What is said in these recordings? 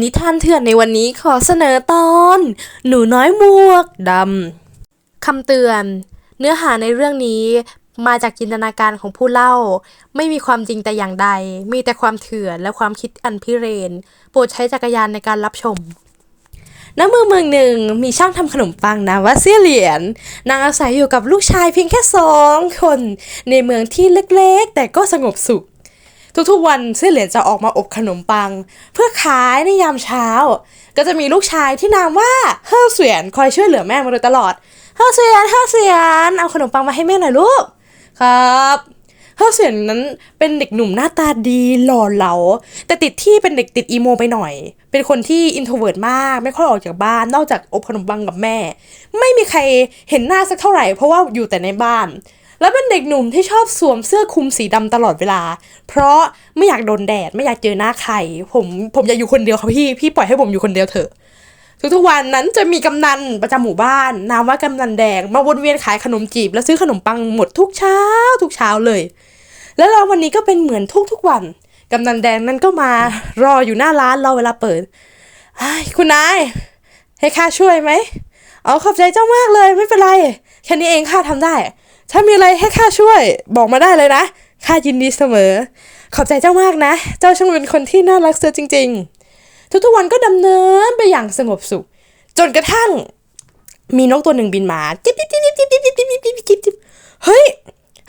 นิทานเถื่อนในวันนี้ขอเสนอตอน หนูน้อยหมวกดำคำเตือน เนื้อหาในเรื่องนี้มาจากจินตนาการของผู้เล่า ไม่มีความจริงแต่อย่างใด มีแต่ความเถื่อนและความคิดอันพิเรน โปรดใช้จักรยานในการรับชมณเมืองเมืองหนึ่งมีช่างทำขนมปังนามว่าเซี่ยเหลียน นางอาศัยอยู่กับลูกชายเพียงแค่สองคน ในเมืองที่เล็กๆ แต่ก็สงบสุข ทุกๆวันเซี่ยเหลียนจะออกมาอบขนมปัง เพื่อขายในยามเช้า ก็จะมีลูกชายที่นามว่าเฮอเสวียนคอยช่วยเหลือแม่มาโดยตลอดเฮอเสวียนเฮอเสวียนเอาขนมปังมาให้แม่หน่อยลูกครับเฮอเสวียนนั้นเป็นเด็กหนุ่มหน้าตาดีหล่อเหลา แต่ติดที่เป็นเด็กติดอีโมไปหน่อย เป็นคนที่อินโทรเวิร์ดมาก ไม่ค่อยออกจากบ้าน นอกจากอบขนมปังกับแม่ ไม่มีใครเห็นหน้าสักเท่าไหร่เพราะว่าอยู่แต่ในบ้าน แล้วเป็นเด็กหนุ่มที่ชอบสวมเสื้อคลุมสีดำตลอดเวลา เพราะไม่อยากโดนแดดไม่อยากเจอหน้าใคร ผมผมอยากอยู่คนเดียวค่ะพี่ พี่ปล่อยให้ผมอยู่คนเดียวเถอะ ทุกๆวันนั้นจะมีกำนันประจำหมู่บ้านนามว่ากำนันแดง มาวนเวียนขายขนมจีบ และซื้อขนมปังหมดทุกเช้า ทุกเช้าเลย แล้วเราวันนี้ก็เป็นเหมือนทุกๆวันกำนันแดงนั่นก็มารออยู่หน้าร้านเราเวลาเปิดคุณนายให้ข้าช่วยไหมอ๋อขอบใจเจ้ามากเลยไม่เป็นไร แค่นี้เองข้าทำได้ ถ้ามีอะไรให้ข้าช่วยบอกมาได้เลยนะข้ายินดีเสมอ ขอบใจเจ้ามากนะ เจ้าช่างเป็นคนที่น่ารักเสียจริง ๆ ทุกๆวันก็ดำเนินไปอย่างสงบสุข จนกระทั่ง มีนกตัวหนึ่งบินมาจิ๊บจิ๊บจิ๊บจิ๊บจิ๊บจิ๊บจิ๊บจิ๊บจิ๊บจิ๊บจิ๊บเฮ้ย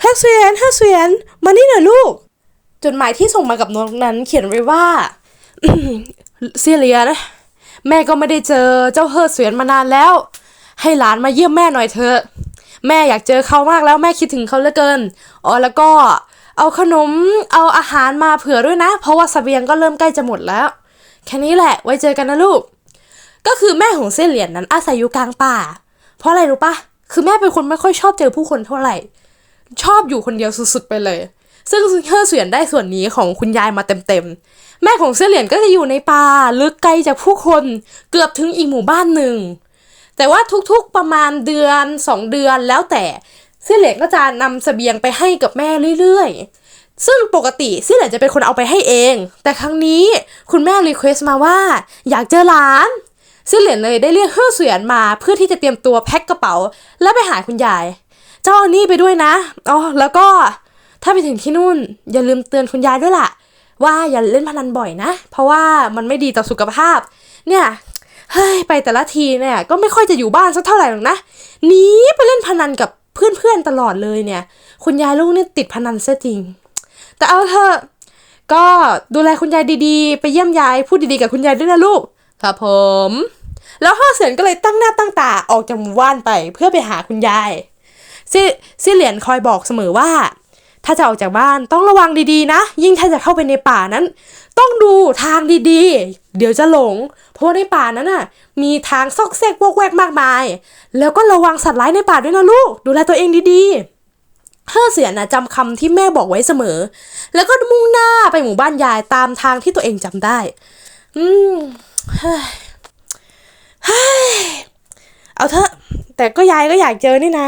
ฮักเซียนฮักเซียนมานี่หน่อยลูก จดหมายที่ส่งมากับนกนั้นเขียนไว้ว่าเซียเลียนะแม่ก็ไม่ได้เจอเจ้าเฮิร์เสวียนมานานแล้ว ให้หลานมาเยี่ยมแม่หน่อยเถอะ แม่อยากเจอเขามากแล้วแม่คิดถึงเขาเหลือเกินอ๋อแล้วก็เอาขนมเอาอาหารมาเผื่อด้วยนะ เพราะว่าสเสบียงก็เริ่มใกล้จะหมดแล้ว แค่นี้แหละไว้เจอกันนะลูก ก็คือแม่ของเส้นเหรียญนั้นอาศัยอยู่กลางป่า เพราะอะไรรู้ปะคือแม่เป็นคนไม่ค่อยชอบเจอผู้คนเท่าไหร่ ชอบอยู่คนเดียวสุดๆไปเลย ซึ่งเฮอเสวียนได้ส่วนนี้ของคุณยายมาเต็มๆแม่ของเสี่ยเหรียญก็จะอยู่ในป่าลึกไกลจากผู้คน เกือบถึงอีกหมู่บ้านหนึ่ง แต่ว่าทุกๆประมาณเดือนสองเดือนแล้วแต่เสี่ยเหรียญก็จะนำเสบียงไปให้กับแม่เรื่อยๆ ซึ่งปกติเสี่ยเหรียญจะเป็นคนเอาไปให้เอง แต่ครั้งนี้คุณแม่รีเควสต์มาว่า อยากเจอหลานเสี่ยเหรียญเลยได้เรียกเฮอเสวียนมาเพื่อที่จะเตรียมตัวแพ็คกระเป๋า แล้วไปหาคุณยาย เจ้าอานี่ไปด้วยนะอ๋อแล้วก็ถ้าไปถึงที่นู่น อย่าลืมเตือนคุณยายด้วยล่ะ ว่าอย่าเล่นพนันบ่อยนะ เพราะว่ามันไม่ดีต่อสุขภาพ เนี่ย เฮ้ยไปแต่ละทีเนี่ยก็ไม่ค่อยจะอยู่บ้านสักเท่าไหร่หรอกนะหนีไปเล่นพนันกับเพื่อนๆตลอดเลยเนี่ย คุณยายลูกเนี่ยติดพนันซะจริง แต่เอาเถอะก็ดูแลคุณยายดีๆ ไปเยี่ยมยายพูดดีๆกับคุณยายด้วยนะลูก ครับผม แล้วฮ่อเสียนก็เลยตั้งหน้าตั้งตาออกจากหมู่บ้านไป เพื่อไปหาคุณยายซีซีเหรียญคอยบอกเสมอว่า ถ้าจะออกจากบ้านต้องระวังดีๆนะ ยิ่งถ้าจะเข้าไปในป่านั้น ต้องดูทางดีๆ เดี๋ยวจะหลง เพราะว่าในป่านั้นน่ะ มีทางซอกแซกวกแวกมากมาย แล้วก็ระวังสัตว์ร้ายในป่าด้วยนะลูก ดูแลตัวเองดีๆเฮอเสียนะจำคำที่แม่บอกไว้เสมอ แล้วก็มุ่งหน้าไปหมู่บ้านยายตามทางที่ตัวเองจำได้ อืมเฮ้ยเฮ้ยเอาเถอะแต่ก็ยายก็อยากเจอนี่นะ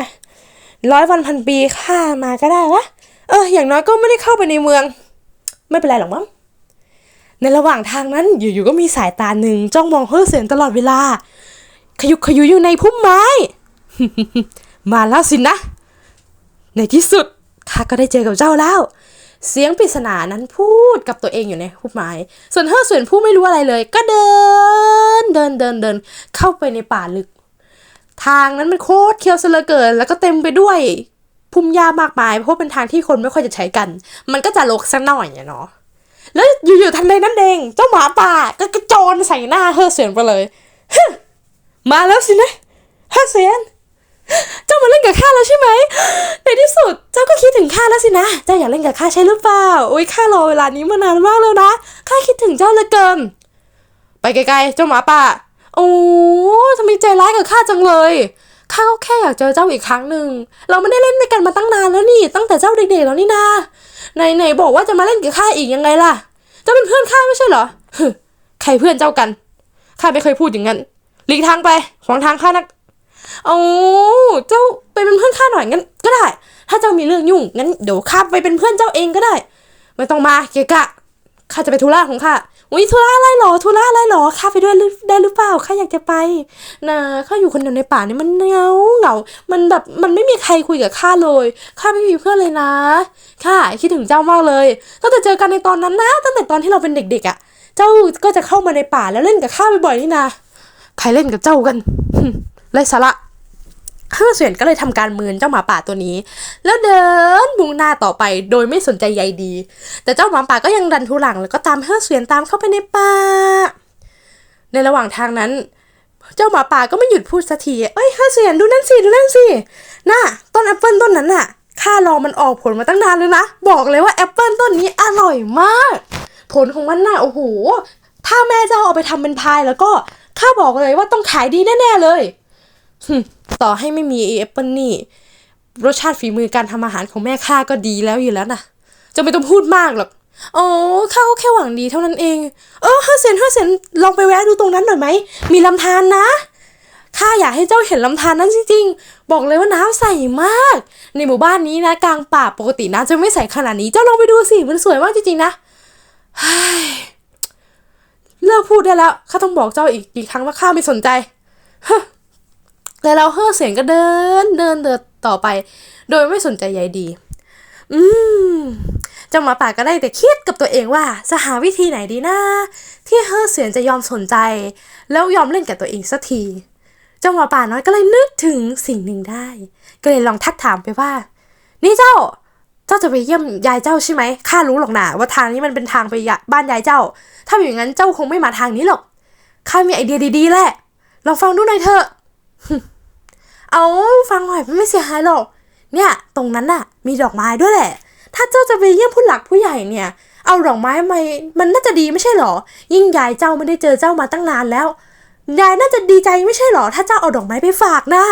ร้อยวันพันปีข้ามาก็ได้วะ เออ อย่างน้อยก็ไม่ได้เข้าไปในเมือง ไม่เป็นไรหรอกมั้ง ในระหว่างทางนั้นอยู่ๆก็มีสายตาหนึ่งจ้องมองเฮ่อเสียนตลอดเวลา ขยุกขยุยอยู่ในพุ่มไม้ มาแล้วสินะ ในที่สุดข้าก็ได้เจอกับเจ้าแล้ว เสียงปริศนานั้นพูดกับตัวเองอยู่ในพุ่มไม้ ส่วนเฮอเสียนผู้ไม่รู้อะไรเลย ก็เดิน เดินเดินเดิน เข้าไปในป่าลึก ทางนั้นมันโคตรเคียวซเลเกิน แล้วก็เต็มไปด้วย พุ่มหญ้ามากมาย เพราะเป็นทางที่คนไม่ค่อยจะใช้กัน มันก็จะรกสักหน่อยเนาะแล้วอยู่ๆทันใดนั้นเอง เจ้าหมาป่าก็กระโจนใส่หน้าเฮอเสียนไปเลยมาแล้วสินะเฮอเสียนเจ้ามาเล่นกับข้าแล้วใช่ไหมในที่สุดเจ้าก็คิดถึงข้าแล้วสินะเจ้าอยากเล่นกับข้าใช่หรือเปล่าอุ้ยข้ารอเวลานี้มานานมากแล้วนะข้าคิดถึงเจ้าเหลือเกิน ไปไกลๆเจ้าหมาป่าโอ้ทำไมใจร้ายกับข้าจังเลย ข้าก็แค่อยากเจอเจ้าอีกครั้งหนึ่ง เราไม่ได้เล่นด้วยกันมาตั้งนานแล้วนี่ ตั้งแต่เจ้าเด็กๆแล้วนี่นาไหนไหนๆบอกว่าจะมาเล่นกับข้าอีกยังไงล่ะเจ้าเป็นเพื่อนข้าไม่ใช่เหรอฮึใครเพื่อนเจ้ากัน ข้าไม่เคยพูดอย่างนั้น หลีกทางไป ขวางทางข้านักโอ้เจ้าไปเป็นเพื่อนข้าหน่อยงั้น ก็ได้ ถ้าเจ้ามีเรื่องยุ่งงั้นเดี๋ยวข้าไปเป็นเพื่อนเจ้าเองก็ได้ ไม่ต้องมาเกะกะ ข้าจะไปธุระของข้า อุ้ยธุระอะไรหรอธุระอะไรหรอข้าไปด้วยได้หรือเปล่าข้าอยากจะไปนะข้าอยู่คนเดียวในป่านี่มันเหงาเหงา มันแบบมันไม่มีใครคุยกับข้าเลยข้าไม่มีเพื่อนเลยนะข้าคิดถึงเจ้ามากเลยตั้งแต่เจอกันในตอนนั้นนะ ตั้งแต่ตอนที่เราเป็นเด็กๆอะ่ะ เจ้าก็จะเข้ามาในป่าแล้วเล่นกับข้าบ่อยๆนี่นะใครเล่นกับเจ้ากันไรสาระ เฮือเสวียนก็เลยทำการมือนเจ้าหมาป่าตัวนี้ แล้วเดินมุ่งหน้าต่อไปโดยไม่สนใจใยดี แต่เจ้าหมาป่าก็ยังดันทุลังแล้วก็ตามเฮือเสวียนตามเข้าไปในป่า ในระหว่างทางนั้น เจ้าหมาป่าก็ไม่หยุดพูดสักทีเอ้ยเฮือเสวียนดูนั่นสิดูนั่นสิน่ะต้นแอปเปิลต้นนั้นน่ะข้ารอมันออกผลมาตั้งนานเลยนะบอกเลยว่าแอปเปิลต้นนี้อร่อยมาก ผลของมันน่ะโอ้โหถ้าแม่เจ้าเอาไปทำเป็นพายแล้วก็ข้าบอกเลยว่าต้องขายดีแน่ๆเลย ต่อให้ไม่มีแอปเปิลนี่ รสชาติฝีมือการทำอาหารของแม่ข้าก็ดีแล้วอยู่แล้วนะจะไม่ต้องพูดมากหรอกอ๋อข้าก็แค่หวังดีเท่านั้นเอง เออเฮอเซนเฮอเซนลองไปแวะดูตรงนั้นหน่อยไหม มีลำธารนะข้าอยากให้เจ้าเห็นลำธารนั้นจริงๆ บอกเลยว่าน้ำใสมาก ในหมู่บ้านนี้นะ กลางป่าปกติน้ำจะไม่ใสขนาดนี้ เจ้าลองไปดูสิ มันสวยมากจริงๆนะเฮ้เลิกพูดได้แล้ว ข้าต้องบอกเจ้าอีกกี่ครั้งว่าข้าไม่สนใจ แล้วเราเฮ่อเสียงก็เดินเดินเดินต่อไป โดยไม่สนใจใยดี อืมเจ้าหมาป่าก็ได้แต่คิดกับตัวเองว่าจะหาวิธีไหนดีนะที่เฮ่อเสียงจะยอมสนใจ แล้วยอมเล่นกับตัวเองสักทีเจ้าหมาป่าน้อยก็เลยนึกถึงสิ่งหนึ่งได้ ก็เลยลองทักถามไปว่า นี่เจ้า เจ้าจะไปเยี่ยมยายเจ้าใช่ไหมข้ารู้หรอกนะว่าทางนี้มันเป็นทางไปบ้านยายเจ้า ถ้าอย่างนั้นเจ้าคงไม่มาทางนี้หรอกข้ามีไอเดียดีๆแหละลองฟังดูหน่อยเถอะ เอาฟังหน่อยไม่เสียหายหรอก เนี่ย ตรงนั้นน่ะ มีดอกไม้ด้วยแหละ ถ้าเจ้าจะไปเยี่ยมผู้หลักผู้ใหญ่เนี่ย เอาดอกไม้มามันน่าจะดีไม่ใช่หรอ ยิ่งยายเจ้าไม่ได้เจอเจ้ามาตั้งนานแล้ว ยายน่าจะดีใจไม่ใช่หรอ ถ้าเจ้าเอาดอกไม้ไปฝากนะ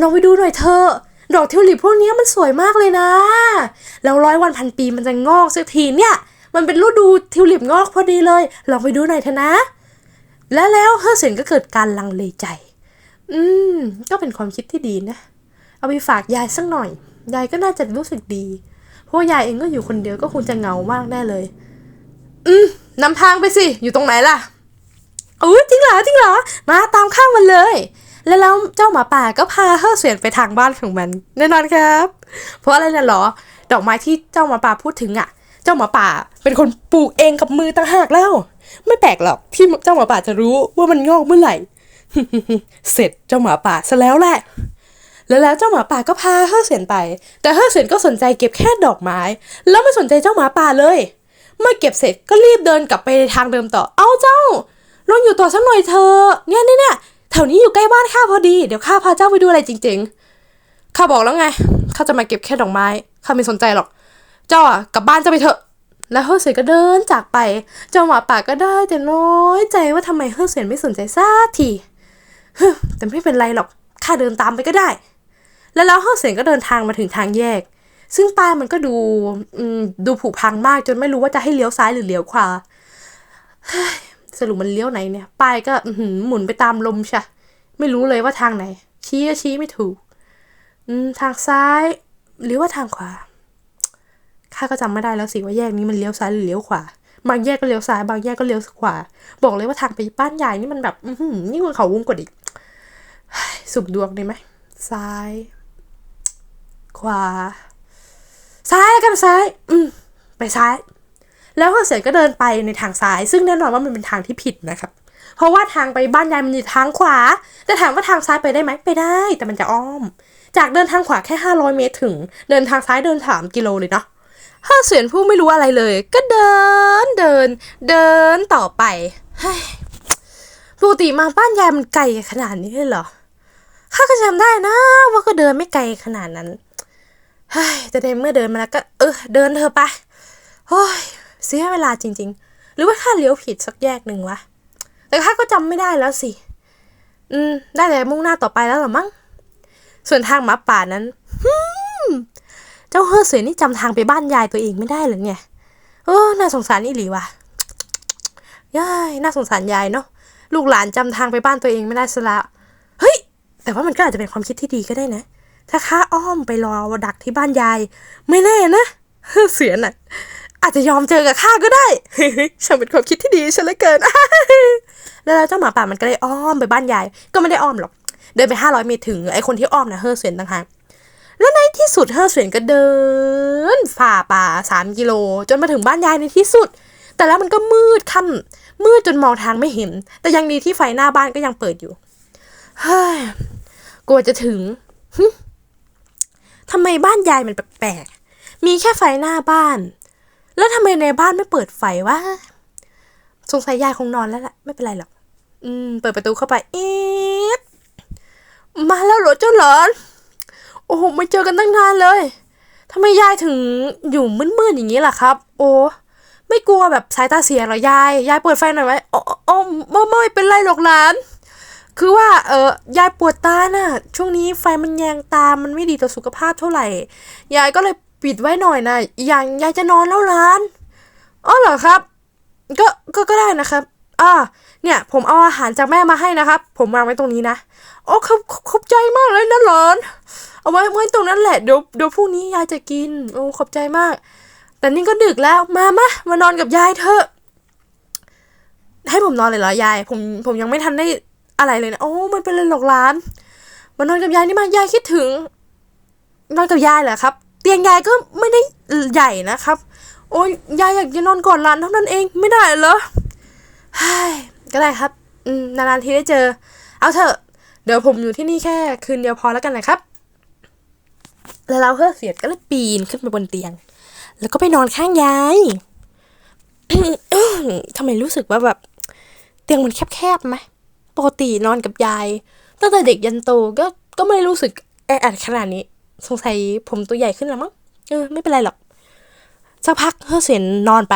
ลองไปดูหน่อยเถอะดอกทิวลิปพวกนี้มันสวยมากเลยนะ แล้วร้อยวันพันปีมันจะงอกสักทีเนี่ย มันเป็นฤดูทิวลิปงอกพอดีเลย ลองไปดูหน่อยเถอะนะ และแล้วเฮอร์เซนก็เกิดการลังเลใจ อืม ก็เป็นความคิดที่ดีนะ เอาไปฝากยายสักหน่อย ยายก็น่าจะรู้สึกดี เพราะยายเองก็อยู่คนเดียวก็คงจะเหงามากแน่เลย อืมนำทางไปสิ อยู่ตรงไหนล่ะอุ้ยจริงเหรอจริงเหรอ มาตามข้ามมันเลย แล้วแล้วเจ้าหมาป่าก็พาเฮอร์เสียนไปทางบ้านของมันแน่นอนครับ เพราะอะไรน่ะหรอ ดอกไม้ที่เจ้าหมาป่าพูดถึงอะ เจ้าหมาป่าเป็นคนปลูกเองกับมือต่างหากแล้ว ไม่แปลกหรอกที่เจ้าหมาป่าจะรู้ว่ามันงอกเมื่อไหร่ เสร็จเจ้าหมาป่าซะแล้วแหละ แล้วแล้วเจ้าหมาป่าก็พาเฮอเสียนไป แต่เฮอเสียนก็สนใจเก็บแค่ดอกไม้ แล้วไม่สนใจเจ้าหมาป่าเลย เมื่อเก็บเสร็จก็รีบเดินกลับไปในทางเดิมต่อ เอาเจ้า ลงอยู่ต่อสักหน่อยเถอเนี่ยเนี่ยเนี่ยแถวนี้อยู่ใกล้บ้านข้าพอดี เดี๋ยวข้าพาเจ้าไปดูอะไรจริง ๆ ข้าบอกแล้วไง ข้าจะมาเก็บแค่ดอกไม้ ข้าไม่สนใจหรอก เจ้าอะกลับบ้านเจ้าไปเถอะแล้วเฮอร์เซนก็เดินจากไป เจ้าหมาป่าก็ได้แต่น้อยใจว่าทำไมเฮอร์เซนไม่สนใจสักที แต่ไม่เป็นไรหรอกข้าเดินตามไปก็ได้ แล้วแล้วเฮอร์เซนก็เดินทางมาถึงทางแยก ซึ่งป้ายมันก็ดูดูผุพังมากจนไม่รู้ว่าจะให้เลี้ยวซ้ายหรือเลี้ยวขวาสรุปมันเลี้ยวไหนเนี่ย ป้ายก็หมุนไปตามลมใช่ไม่รู้เลยว่าทางไหน ชี้ก็ชี้ไม่ถูกทางซ้ายหรือว่าทางขวาข้าก็จำไม่ได้แล้วสิว่าแยกนี้มันเลี้ยวซ้ายหรือเลี้ยวขวา บางแยกก็เลี้ยวซ้าย บางแยกก็เลี้ยวขวา บอกเลยว่าทางไปบ้านใหญ่นี่มันแบบ อืนี่มันเขาวงกดอีก สุบดวงได้ไหม ซ้าย ขวา ซ้ายแล้วกันซ้าย อืม ไปซ้าย แล้วพอเสร็จก็เดินไปในทางซ้าย ซึ่งแน่นอนว่ามันเป็นทางที่ผิดนะครับ เพราะว่าทางไปบ้านยายมันอยู่ทางขวา แต่ถามว่าทางซ้ายไปได้ไหมไปได้ แต่มันจะอ้อม จากเดินทางขวาแค่ 500 เมตรถึง เดินทางซ้ายเดิน 3 กิโลเลยเนาะถ้าเสียนผู้ไม่รู้อะไรเลย ก็เดินเดิน เดินต่อไปปกติมาบ้านยายมันไกลขนาดนี้เลยเหรอ ข้าก็จำได้นะ ว่าก็เดินไม่ไกลขนาดนั้นเฮ้ยแต่ในเมื่อเดินมาแล้วก็ เออ เดินเถอะไปโอ้ยเสียเวลาจริง ๆ หรือว่าข้าเลี้ยวผิดสักแยกหนึ่งวะ แต่ข้าก็จำไม่ได้แล้วสิ อืม ได้แต่มุ่งหน้าต่อไปแล้วหรอมั้ง ส่วนทางหมาป่านั้นฮึมเจ้าเฮอเสือนี่จำทางไปบ้านยายตัวเองไม่ได้เหรือไงโอ้น่าสงสารนี่หลีวะยายน่าสงสารยายเนาะ ลูกหลานจำทางไปบ้านตัวเองไม่ได้ซะละ เฮ้ย แต่ว่ามันก็อาจจะเป็นความคิดที่ดีก็ได้นะ ถ้าข้าอ้อมไปรอดักที่บ้านยาย ไม่แน่นะเสือน่ะอาจจะยอมเจอกับข้าก็ได้ฉันเป็นความคิดที่ดีฉันเลยเกิน แล้วเจ้าหมาป่ามันก็เลยอ้อมไปบ้านยาย ก็ไม่ได้อ้อมหรอก เดินไปห้าร้อยเมตรถึงไอคนที่อ้อมนะเฮอร์เซนต่างหากแล้วในที่สุดเฮอร์เซนก็เดิน ฝ่าป่าสามกิโล จนมาถึงบ้านยายในที่สุด แต่แล้วมันก็มืดค่ำมืดจนมองทางไม่เห็น แต่ยังดีที่ไฟหน้าบ้านก็ยังเปิดอยู่ เฮ้ย กลัวจะถึงทำไมบ้านยายมันแปลกๆ มีแค่ไฟหน้าบ้าน แล้วทำไมในบ้านไม่เปิดไฟวะ สงสัยยายคงนอนแล้วแหละไม่เป็นไรหรอก อืม เปิดประตูเข้าไปเอ๊ะมาแล้วเหรอเจ้าหลานโอ้โหไม่เจอกันตั้งนานเลยทำไมยายถึงอยู่มืดๆอย่างนี้ล่ะครับ โอ้ไม่กลัวแบบสายตาเสียเหรอยาย ยายเปิดไฟหน่อยไหมโอ้โอ้ไม่ไม่เป็นไรหรอกหลาน คือว่าเออยายปวดตาน่ะ ช่วงนี้ไฟมันแยงตา มันไม่ดีต่อสุขภาพเท่าไหร่ ยายก็เลยปิดไว้หน่อยนะอย่างยายจะนอนแล้วหลานอ๋อเหรอครับ ก็ก็ก็ได้นะครับอ่าเนี่ย ผมเอาอาหารจากแม่มาให้นะครับ ผมวางไว้ตรงนี้นะโอ้ขอบขอบใจมากเลยนะหลานเอาไว้ไว้ตรงนั้นแหละเดี๋ยวเดี๋ยวพรุ่งนี้ยายจะกิน โอ้ขอบใจมาก แต่นี่ก็ดึกแล้วมามามานอนกับยายเถอะให้ผมนอนเลยเหรอยาย ผมผมยังไม่ทันได้ อะไรเลยนะโอ้ไม่เป็นไรหรอกหลานมานอนกับยายนี่มายายคิดถึง นอนกับยายเหรอครับ เตียงยายก็ไม่ได้ใหญ่นะครับ โอ้ยยายอยากจะนอนก่อนหลานเท่านั้นเองไม่ได้เหรอเฮ้ยก็ได้ครับนานๆทีได้เจอ เอาเถอะ เดี๋ยวผมอยู่ที่นี่แค่คืนเดียวพอแล้วกันนะครับ แล้วเราเฮ้อเสียดก็เลยปีนขึ้นไปบนเตียง แล้วก็ไปนอนข้างยายทำไมรู้สึกว่าแบบ เตียงมันแคบๆไหม ปกตินอนกับยาย ตั้งแต่เด็กยันโตก็ก็ไม่รู้สึกแออัดขนาดนี้ สงสัยผมตัวใหญ่ขึ้นแล้วมั้งเออไม่เป็นไรหรอกสักพักเฮอเสียนนอนไป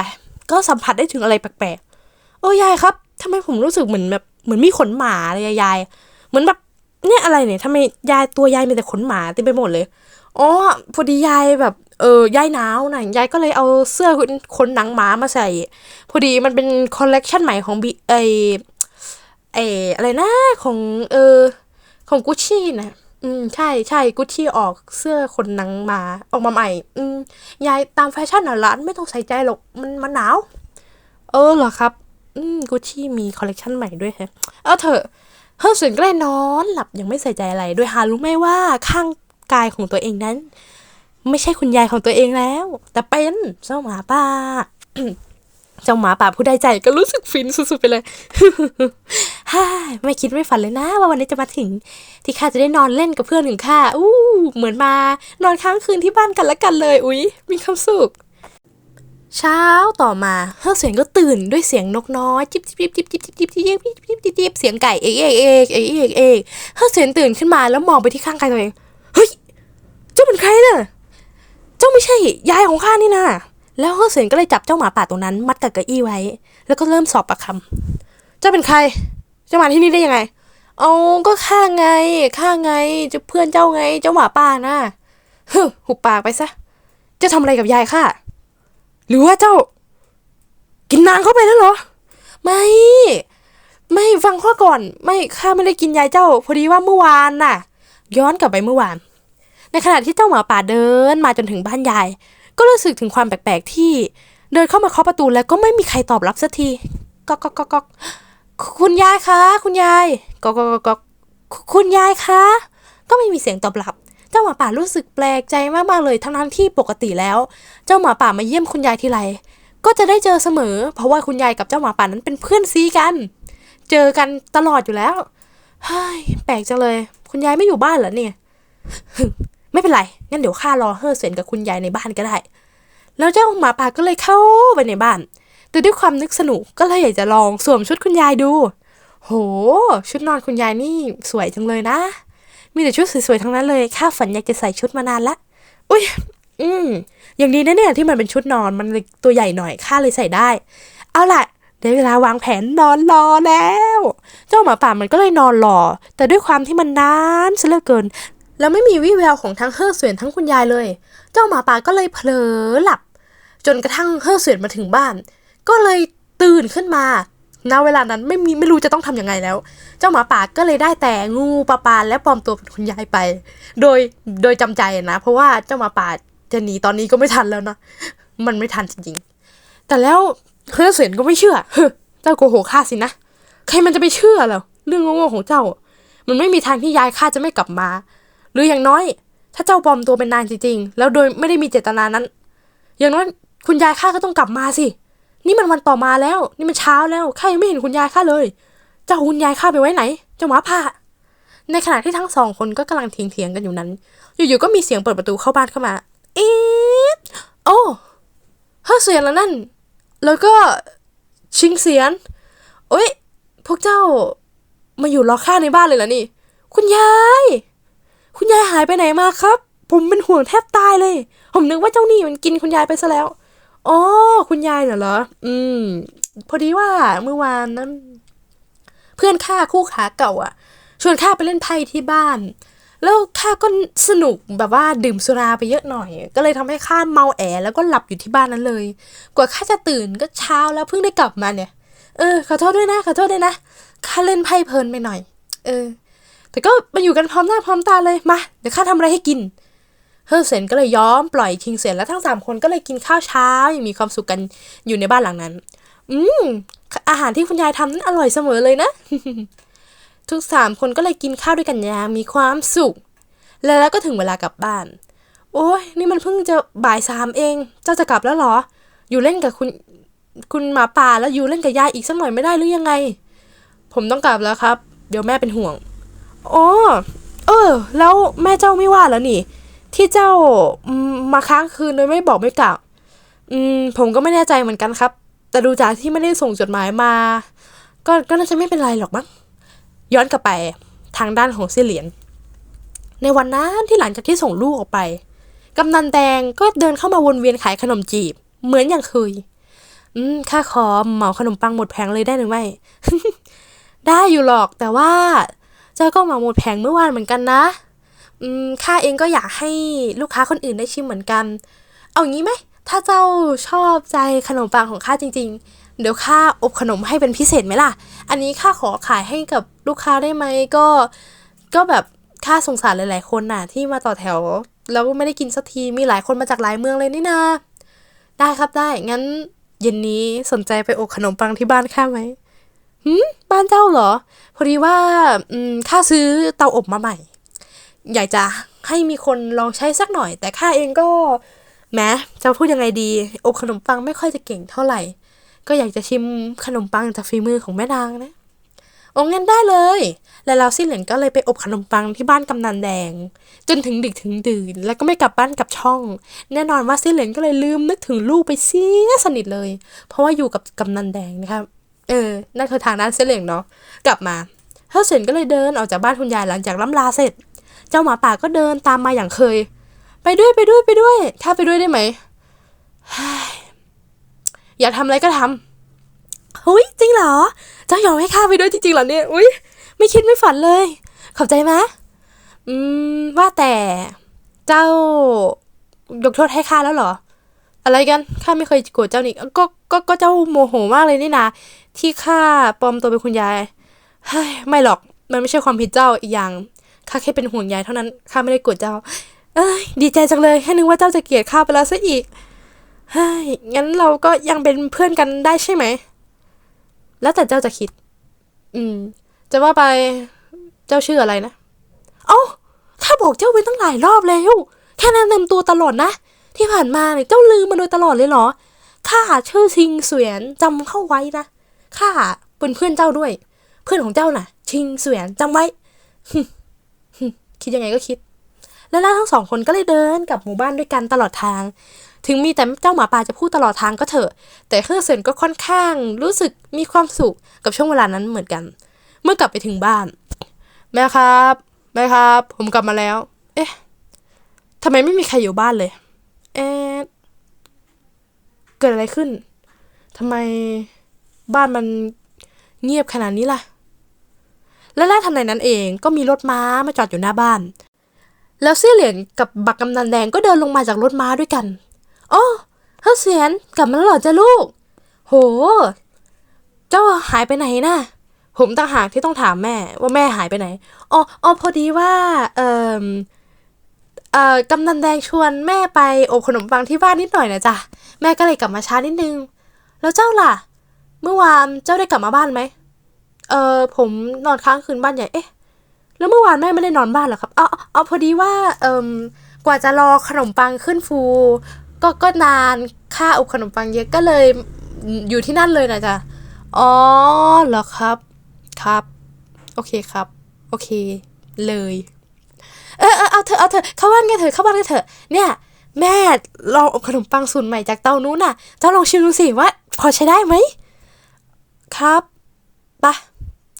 ก็สัมผัสได้ถึงอะไรแปลกๆโอ้ยายครับทำไมผมรู้สึกเหมือนแบบเหมือนมีขนหมาเลยยาย เหมือนแบบเนี่ยอะไรเนี่ยทำไมยายตัวยายมีแต่ขนหมาเต็มไปหมดเลยอ๋อพอดียายแบบเออยายหนาวหน่ะยายก็เลยเอาเสื้อขนหนังหมามาใส่ พอดีมันเป็นคอลเลกชันใหม่ของบีไอ ไออะไรนะของเออของกุชชี่นะอืมใช่ใช่กุชชี่ออกเสื้อขนหนังมาออกมาใหม่ อืมยายตามแฟชั่นอะร้านไม่ต้องใส่ใจหรอกมันมันหนาว เออเหรอครับ อืมกุชชี่มีคอลเลกชันใหม่ด้วยแฮะเอาเถอะเฮอร์สึนก็เลยนอนหลับยังไม่ใส่ใจอะไรโดยหารู้ไหมว่าข้างกายของตัวเองนั้น ไม่ใช่คุณยายของตัวเองแล้ว แต่เป็นเจ้าหมาป่า เจ้าหมาป่าผู้ได้ใจก็รู้สึกฟินสุดๆไปเลยฮ่าไม่คิดไม่ฝันเลยนะว่าวันนี้จะมาถึง ที่ข้าจะได้นอนเล่นกับเพื่อนของข้าอู้เหมือนมานอนค้างคืนที่บ้านกันละกันเลย อุ๊ย มีความสุข เช้าต่อมาเฮอเสียงก็ตื่นด้วยเสียงนกน้อยจิบจิบจิบจิบจิบจิบจิบจิบจิบจิบจิบจิบเสียงไก่เอกเอกเอกเอกเอกเอกเฮอเสียงตื่นขึ้นมาแล้วมองไปที่ข้างกายตัวเองเฮ้ยเจ้าเป็นใครน่ะเจ้าไม่ใช่ยายของข้านี่นะ แล้วเฮอเสียงก็เลยจับเจ้าหมาป่าตรงนั้น มัดกับเก้าอี้ไว้ แล้วก็เริ่มสอบปากคำเจ้าเป็นใครเจ้ามาที่นี่ได้ยังไงเอาก็ข้าไงข้าไงจะเพื่อนเจ้าไง เจ้าหมาป่านะฮึหุบปากไปซะจะทำอะไรกับยายข้าหรือว่าเจ้า กินนางเข้าไปแล้วเหรอ ไม่ ไม่ฟังข้อก่อน ไม่ข้าไม่ได้กินยายเจ้า พอดีว่าเมื่อวานน่ะ ย้อนกลับไปเมื่อวาน ในขณะที่เจ้าหมาป่าเดินมาจนถึงบ้านยาย ก็รู้สึกถึงความแปลกๆที่ เดินเข้ามาเคาะประตูแล้วก็ไม่มีใครตอบรับสักทีก๊อกก๊อกก๊อกก๊อกคุณยายคะ คุณยายก๊อกก๊อกก๊อกก๊อกคุณยายคะ ก็ไม่มีเสียงตอบรับ เจ้าหมาป่ารู้สึกแปลกใจมากๆเลยทั้งทั้งที่ปกติแล้ว เจ้าหมาป่ามาเยี่ยมคุณยายทีไรก็จะได้เจอเสมอ เพราะว่าคุณยายกับเจ้าหมาป่านั้นเป็นเพื่อนซีกัน เจอกันตลอดอยู่แล้วเฮ้ยแปลกจังเลย คุณยายไม่อยู่บ้านเหรอเนี่ย ไม่เป็นไร งั้นเดี๋ยวข้ารอเฮอร์เซนกับคุณยายในบ้านก็ได้ แล้วเจ้าหมาป่าก็เลยเข้าไปในบ้าน แต่ด้วยความนึกสนุกก็เลยอยากจะลองสวมชุดคุณยายดู โห ชุดนอนคุณยายนี่สวยจังเลยนะ มีแต่ชุดสวยๆทั้งนั้นเลย ข้าฝันอยากจะใส่ชุดมานานละ อุ้ย อืม อย่างนี้นะเนี่ยที่มันเป็นชุดนอน มันตัวใหญ่หน่อย ข้าเลยใส่ได้ เอาล่ะได้เวลาวางแผนนอนรอแล้ว เจ้าหมาป่ามันก็เลยนอนรอ แต่ด้วยความที่มันนานซะเหลือเกิน แล้วไม่มีวี่แววของทั้งเฮ่อเสวียนทั้งคุณยายเลย เจ้าหมาป่าก็เลยเผลอหลับ จนกระทั่งเฮ่อเสวียนมาถึงบ้าน ก็เลยตื่นขึ้นมาณเวลานั้นไม่มีไม่รู้จะต้องทำยังไงแล้ว เจ้าหมาป่าก็เลยได้แต่งูปลาปานและปลอมตัวเป็นคุณยายไป โดยโดยจำใจนะ เพราะว่าเจ้าหมาป่าจะหนีตอนนี้ก็ไม่ทันแล้วนะมันไม่ทันจริงแต่แล้วเฮือเสียนก็ไม่เชื่อเจ้าโกหกข้าสินะ ใครมันจะไปเชื่อเหรอเรื่องโง่ๆของเจ้า มันไม่มีทางที่ยายข้าจะไม่กลับมา หรืออย่างน้อย ถ้าเจ้าปลอมตัวเป็นนางจริงๆ แล้วโดยไม่ได้มีเจตนานั้น อย่างน้อยคุณยายข้าก็ต้องกลับมาสิ นี่มันวันต่อมาแล้ว นี่มันเช้าแล้วข้ายังไม่เห็นคุณยายข้าเลย เจ้าคุณยายข้าไปไว้ไหน เจ้าหมาป่าในขณะที่ทั้งสองคนก็กำลังเถียงๆกันอยู่นั้น อยู่ๆก็มีเสียงเปิดประตูเข้าบ้านเข้ามาอีดโอ้เฮ้เสียงแล้วนั่น แล้วก็ชิงเสียนโอ้ยพวกเจ้ามาอยู่รอข้าในบ้านเลยเหรอนี่ คุณยาย คุณยายหายไปไหนมาครับ ผมเป็นห่วงแทบตายเลย ผมนึกว่าเจ้านี่มันกินคุณยายไปซะแล้ว อ๋อ คุณยายเหรอ อืม พอดีว่าเมื่อวานนั้น เพื่อนข้าคู่ขาเก่าอะชวนข้าไปเล่นไพ่ที่บ้าน แล้วข้าก็สนุกแบบว่าดื่มสุราไปเยอะหน่อย ก็เลยทำให้ข้าเมาแอ แล้วก็หลับอยู่ที่บ้านนั้นเลย กว่าข้าจะตื่นก็เช้าแล้วเพิ่งได้กลับมาเนี่ย เออขอโทษด้วยนะขอโทษด้วยนะข้าเล่นไพ่เพลินไปหน่อย เออ แต่ก็มาอยู่กันพร้อมหน้าพร้อมตาเลย มา เดี๋ยวข้าทำอะไรให้กิน เฮอร์เซนก็เลยย้อมปล่อยทิงเสียนแล้วทั้งสามคนก็เลยกินข้าวเช้าอย่างมีความสุขกันอยู่ในบ้านหลังนั้น อืม อาหารที่คุณยายทำนั้นอร่อยเสมอเลยนะ ทุกสามคนก็เลยกินข้าวด้วยกันอย่างมีความสุข แล้วแล้วก็ถึงเวลากลับบ้าน โอ้ยนี่มันเพิ่งจะบ่ายสามเอง เจ้าจะกลับแล้วเหรอ อยู่เล่นกับคุณคุณหมาป่าแล้วอยู่เล่นกับยายอีกสักหน่อยไม่ได้หรือยังไง ผมต้องกลับแล้วครับ เดี๋ยวแม่เป็นห่วง อ๋อ เออ แล้วแม่เจ้าไม่ว่าแล้วนี่ ที่เจ้ามาค้างคืนโดยไม่บอกไม่กล่าวอืม ผมก็ไม่แน่ใจเหมือนกันครับ แต่ดูจากที่ไม่ได้ส่งจดหมายมา ก็ก็น่าจะไม่เป็นไรหรอกมั้งย้อนกลับไปทางด้านของเสี่ยเหลียน ในวันนั้นที่หลังจากที่ส่งลูกออกไปกำนันแดงก็เดินเข้ามาวนเวียนขายขนมจีบ เหมือนอย่างเคย อืมค่าขอเหมาขนมปังหมดแผงเลยได้หรือไม่ ได้อยู่หรอกแต่ว่า เจ้าก็มาหมดแผงเมื่อวานเหมือนกันนะอืมข้าเองก็อยากให้ลูกค้าคนอื่นได้ชิมเหมือนกัน เอางี้ไหม ถ้าเจ้าชอบใจขนมปังของข้าจริง ๆ เดี๋ยวข้าอบขนมให้เป็นพิเศษไหมล่ะ อันนี้ข้าขอขายให้กับลูกค้าได้ไหมก็ ก็แบบข้าสงสารหลายๆ คนน่ะ ที่มาต่อแถว แล้วไม่ได้กินสักทีมีหลายคนมาจากหลายเมืองเลยนี่นาได้ครับได้งั้นเย็นนี้สนใจไปอบขนมปังที่บ้านข้าไหม หืมบ้านเจ้าเหรอ พอดีว่าอืมข้าซื้อเตาอบมาใหม่ อยากจะให้มีคนลองใช้สักหน่อย แต่ข้าเองก็แม้จะพูดยังไงดี อบขนมปังไม่ค่อยจะเก่งเท่าไหร่ ก็อยากจะชิมขนมปังจากฝีมือของแม่นางนะโอ้งั้นได้เลย แล้วเราสิ้นเหลนก็เลยไปอบขนมปังที่บ้านกำนันแดง จนถึงดึกถึงดื่น แล้วก็ไม่กลับบ้านกลับช่อง แน่นอนว่าสิ้นเหลนก็เลยลืมนึกถึงลูกไปเสียสนิทเลย เพราะว่าอยู่กับกำนันแดงนะครับ เออ นั่นคือทางด้านเส้นเหลงเนาะ กลับมาเฮอร์เซนก็เลยเดินออกจากบ้านคุณยายหลังจากล้ำลาเสร็จ เจ้าหมาป่าก็เดินตามมาอย่างเคย ไปด้วยไปด้วยไปด้วยข้าไปด้วยได้ไหม อยากทำอะไรก็ทำหุยจริงเหรอ เจ้ายอมให้ข้าไปด้วยจริงๆเหรอเนี่ย อุ้ยไม่คิดไม่ฝันเลย ขอบใจไหมอืม ว่าแต่ เจ้ายกโทษให้ข้าแล้วเหรอ อะไรกัน ข้าไม่เคยโกรธเจ้านี่ก็ก็ก็เจ้าโมโหมากเลยนี่นะที่ข้าปลอมตัวเป็นคุณยายเฮ้ยไม่หรอกมันไม่ใช่ความผิดเจ้าอีกอย่างข้าแค่เป็นห่วงยายเท่านั้นข้าไม่ได้โกรธเจ้า เอ้ยดีใจจังเลยแค่นึกว่าเจ้าจะเกลียดข้าไปแล้วซะอีกเฮ้ยงั้นเราก็ยังเป็นเพื่อนกันได้ใช่ไหม แล้วแต่เจ้าจะคิด อืม จะว่าไปเจ้าชื่ออะไรนะ เอ้าถ้าบอกเจ้าไปตั้งหลายรอบแล้ว แค่แนะนำตัวตลอดนะ ที่ผ่านมาเนี่ยเจ้าลืมมาโดยตลอดเลยเหรอ ข้าชื่อชิงเสวียนจำเข้าไว้นะ ข้าเป็นเพื่อนเจ้าด้วย เพื่อนของเจ้าน่ะ ชิงเสวียนจำไว้คิดยังไงก็คิด แล้วทั้งสองคนก็เลยเดินกลับหมู่บ้านด้วยกันตลอดทาง ถึงมีแต่เจ้าหมาป่าจะพูดตลอดทางก็เถอะ แต่เครื่องเซนก็ค่อนข้างรู้สึกมีความสุขกับช่วงเวลานั้นเหมือนกัน เมื่อกลับไปถึงบ้าน แม่ครับ แม่ครับ ผมกลับมาแล้ว เอ๊ะทำไมไม่มีใครอยู่บ้านเลย เอ๊เกิดอะไรขึ้นทำไมบ้านมันเงียบขนาดนี้ล่ะ และแล้วทันใดนั้นเองก็มีรถม้ามาจอดอยู่หน้าบ้าน แล้วเสี่ยเหรียญกับบักกำนันแดงก็เดินลงมาจากรถม้าด้วยกันโอ้เฮ้เสียนกลับมาแล้วเหรอจ้ะลูก โห เจ้าหายไปไหนน่ะผมต่างหากที่ต้องถามแม่ว่าแม่หายไปไหน อ๋อ อ๋อ พอดีว่า เอ่อ เอ่อกำนันแดงชวนแม่ไปอบขนมปังที่บ้านนิดหน่อยนะจ๊ะแม่ก็เลยกลับมาช้านิดนึง แล้วเจ้าล่ะ เมื่อวานเจ้าได้กลับมาบ้านไหมเออผมนอนค้างคืนบ้านใหญ่เอ๊ะ แล้วเมื่อวานแม่ไม่ได้นอนบ้านหรอครับเอาเอาเอาพอดีว่าเอิมกว่าจะรอขนมปังขึ้นฟู ก็ก็นานค่าอบขนมปังเยอะก็เลยอยู่ที่นั่นเลยนะจ๊ะอ๋อเหรอครับครับ โอเคครับ โอเค เลย เอาเถอะเอาเถอะเข้าบ้านกันเถอะเข้าบ้านกันเถอะเนี่ย แม่ลองอบขนมปังสูตรใหม่จากเตานู้นน่ะเจ้าลองชิมดูสิว่า พอใช้ได้ไหมครับปะ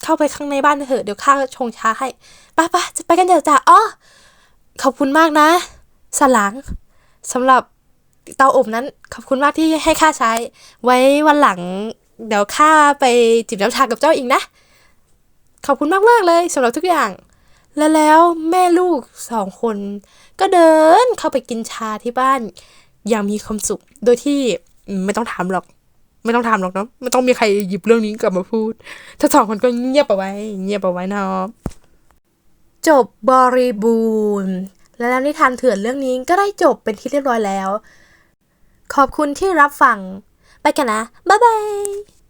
เข้าไปข้างในบ้านเถอะเดี๋ยวข้าชงชาให้ปะปะจะไปกันเถอะจ้ะอ๋อขอบคุณมากนะสลังสำหรับเตาอบนั้นขอบคุณมากที่ให้ข้าใช้ ไว้วันหลัง เดี๋ยวข้าไปจิบน้ำชากับเจ้าอีกนะ ขอบคุณมากมากเลยสำหรับทุกอย่าง และแล้วแม่ลูกสองคน ก็เดินเข้าไปกินชาที่บ้าน อย่างมีความสุข โดยที่ไม่ต้องถามหรอก ไม่ต้องถามหรอกเนาะไม่ต้องมีใครหยิบเรื่องนี้กลับมาพูดทั้งสองคนก็เงียบเอาไว้ เงียบเอาไว้นะจบบริบูรณ์และแล้วนิทานเถื่อนเรื่องนี้ก็ได้จบเป็นที่เรียบร้อยแล้ว ขอบคุณที่รับฟัง ไปกันนะ บ๊ายบาย